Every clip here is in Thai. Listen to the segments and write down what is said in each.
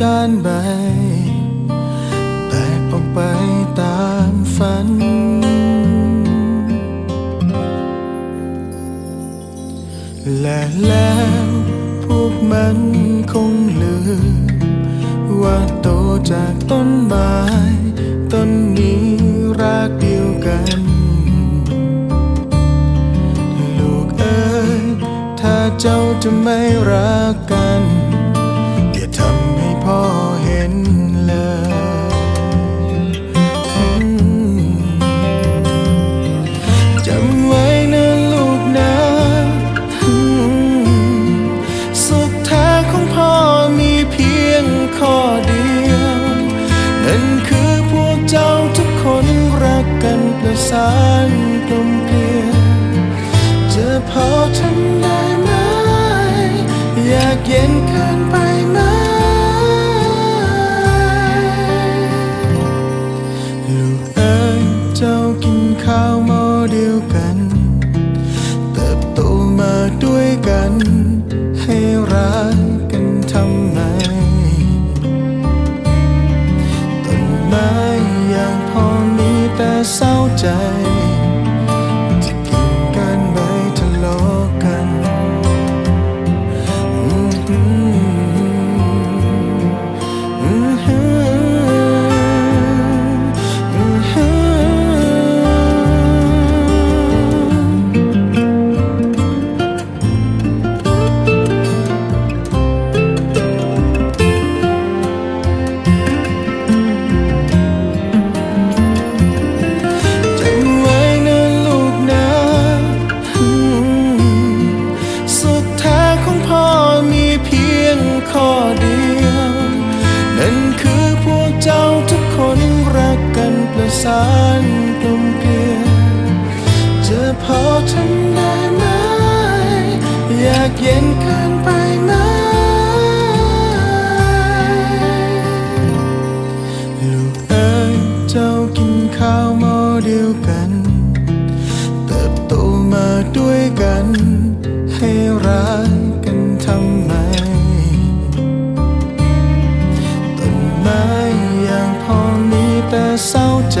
ก้านใบ แตกออกไปตามฝัน และแล้วพวกมันคงลืม ว่าโตจากต้นไม้ต้นนี้รากเดียวกัน ลูกเอ๋ยถ้าเจ้าจะไม่รักกันากเย็นเกินไปไหมลูกเอ๋ยเจ้ากินข้าวหม้อเดียวกัน เติบโตมาด้วยกัน ให้รักกันทำไมต้นไม้อย่างพอมีแต่เศร้าใจ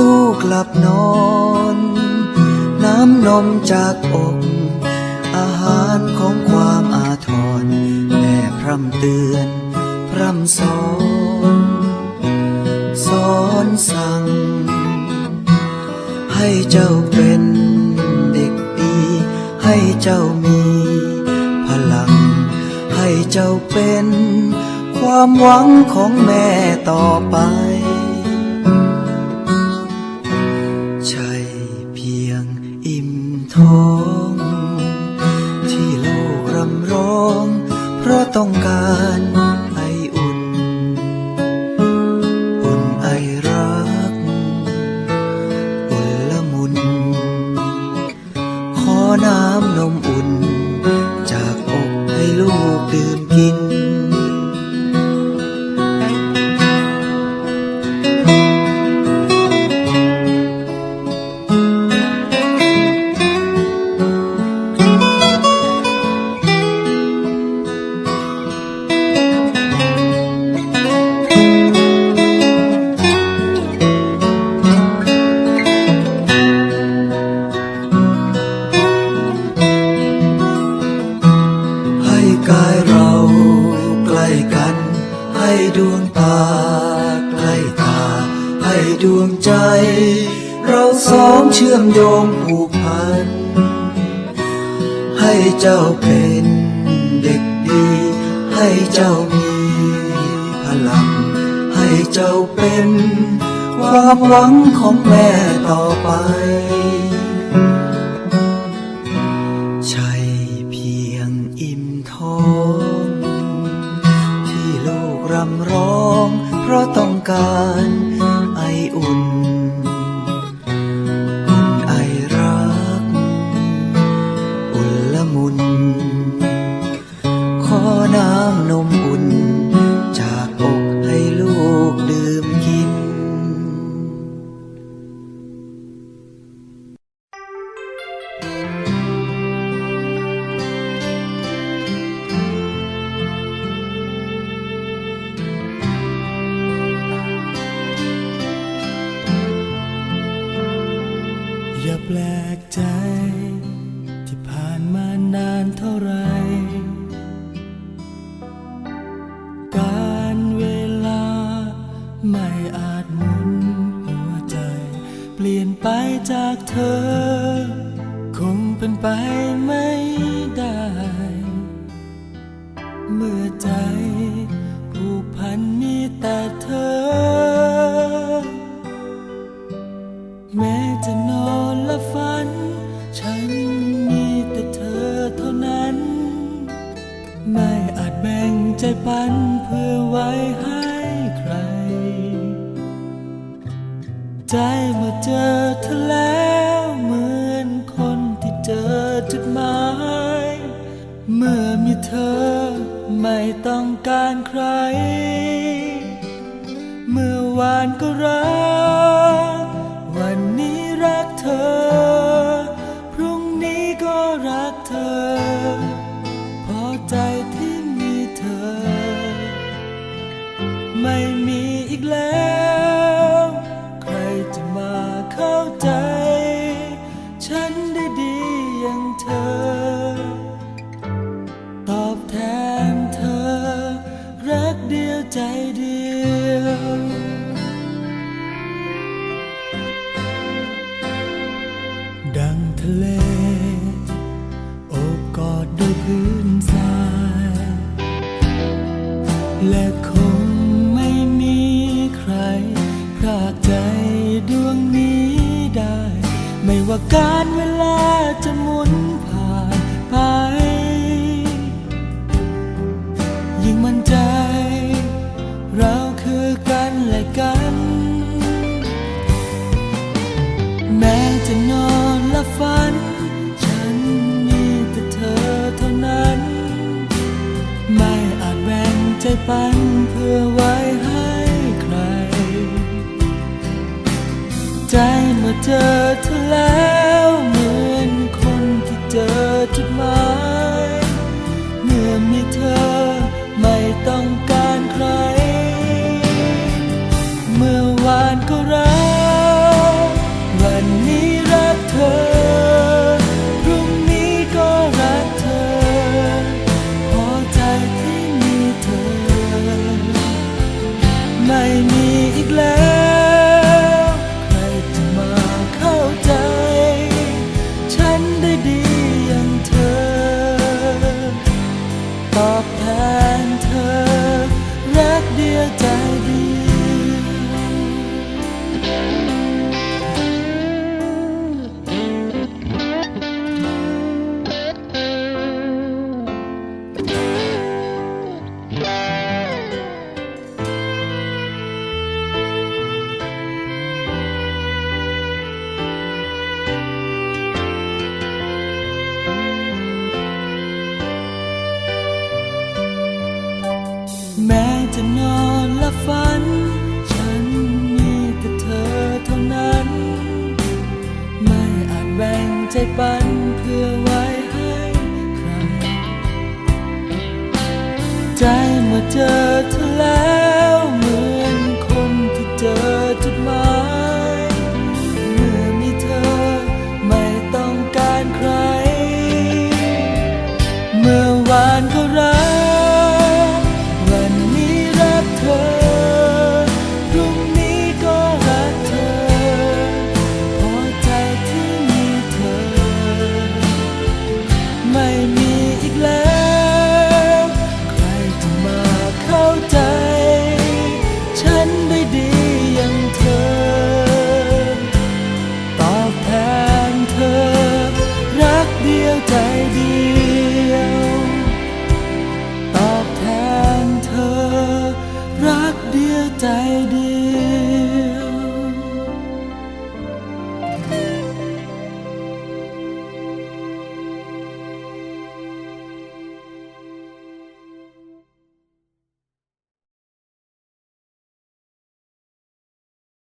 ลูกหลับนอน น้ำนมจากอก อาหารของความอาทร แม่พร่ำเตือน พร่ำสอน สอนสั่ง ให้เจ้าเป็นเด็กดี ให้เจ้ามีพลัง ให้เจ้าเป็น ความหวังของแม่ต่อไป ท้องที่ลูกรำร้อง เพราะต้องการไออุ่น อุ่นไอรัก อุ่นละมุน ขอน้ำนมอุ่น จากอกให้ลูกดื่มกิน สองเชื่อมโยงผูกพัน ให้เจ้าเป็นเด็กดี ให้เจ้ามีพลัง ให้เจ้าเป็นความหวังของแม่ต่อไป ใช่เพียงอิ่มท้อง ที่ลูกรำร้อง เพราะต้องการไออุ่น เธอ คงเป็นไปไม่ได้ เมื่อใจผูกพันมีแต่เธอ แม้จะนอนและฝัน ฉันมีแต่เธอเท่านั้น ไม่อาจแบ่งใจปันเพื่อไว้ให้ใคร ใจเมื่อเจอเธอ เมื่อวานก็รัก ว่าการเวลาจะหมุนผ่านไป ยิ่งมั่นใจ เราคือกันและกัน แม้จะนอนและฝัน ฉันมีแต่เธอเท่านั้น ไม่อาจแบ่งใจปันเพื่อไว้ให้ใคร ใจเมื่อเจอเธานก็รัก เมื่อเจอเธอ